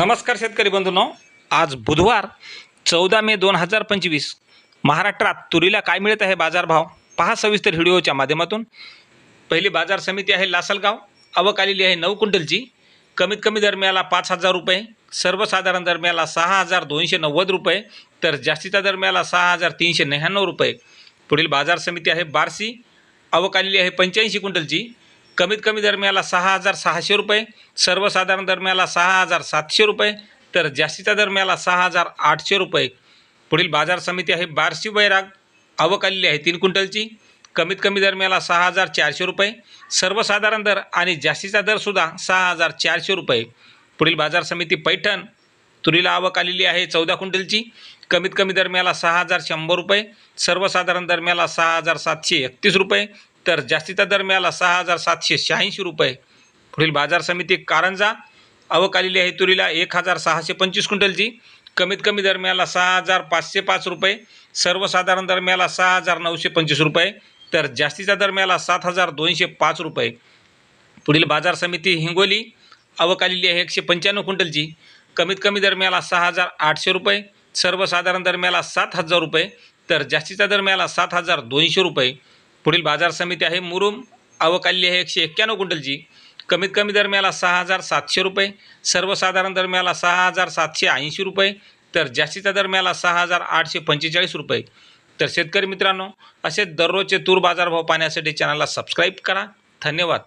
नमस्कार शेतकरी बंधूंनो. आज बुधवार चौदा मे दोन हजार पंचवीस. महाराष्ट्रात तुरीला काय मिळत आहे बाजारभाव? पहा सविस्तर व्हिडिओच्या माध्यमातून. पहिली बाजार समिती आहे लासलगाव. आवक आलेली आहे नऊ क्विंटलची. कमीत कमी दरम्याला पाच हजार रुपये. सर्वसाधारण दरम्याला सहा हजार दोनशे नव्वद रुपये. तर जास्तीच्या दरम्याला सहा हजार तीनशे नव्याण्णव रुपये. पुढील बाजार समिती आहे बारसी आवक आलेली आहे पंच्याऐंशी क्विंटलची. कमीत कमी दरम्याला सहा हजार सहाशे रुपये सर्वसाधारण दरम्याला सहा हजार सातशे रुपये तर जास्तीच्या दरम्याला सहा हजार आठशे रुपये. पुढील बाजार समिती आहे बार्शी बैराग आवक आलेली आहे तीन क्विंटलची. कमीत कमी दरम्याला सहा हजार चारशे रुपये सर्वसाधारण दर आणि जास्तीचा दरसुद्धा सहा हजार चारशे रुपये. पुढील बाजार समिती पैठण तुरीला आवक आलेली आहे चौदा क्विंटलची. कमीत कमी दरम्याला सहा हजार शंभर रुपये सर्वसाधारण दरम्याला सहा हजार सातशे एकतीस रुपये तर जास्तीच्या दरम्याला सहा हजार सातशे शहाऐंशी रुपये. पुढील बाजार समिती कारंजा आवक आलेली आहे तुरीला एक हजार सहाशे पंचवीस क्विंटलची. कमीत कमी दरम्याला सहा हजार पाचशे पाच रुपये. सर्वसाधारण दरम्याला सहा हजार नऊशे पंचवीस रुपये. तर जास्तीच्या दरम्याला सात हजार दोनशे पाच रुपये. पुढील बाजार समिती हिंगोली आवक आलेली आहे एकशे पंच्याण्णव क्विंटलची. कमीत कमी दरम्याला सहा हजार आठशे रुपये. सर्वसाधारण दरम्याला सात हजार रुपये. तर जास्तीच्या दरम्याला सात हजार दोनशे रुपये. पुढील बाजार समिती आहे मुरुम अवकाल्य आहे एकशे एक्क्याण्णव क्विंटलची कमीत कमी दरम्याला सहा हजार सातशे रुपये सर्वसाधारण दरम्याला सहा हजार सातशे ऐंशी रुपये तर जास्तीच्या दरम्याला सहा हजार आठशे पंचेचाळीस रुपये. तर शेतकरी मित्रांनो असे दररोजचे तूर बाजारभाव पाहण्यासाठी चॅनलला सबस्क्राईब करा. धन्यवाद.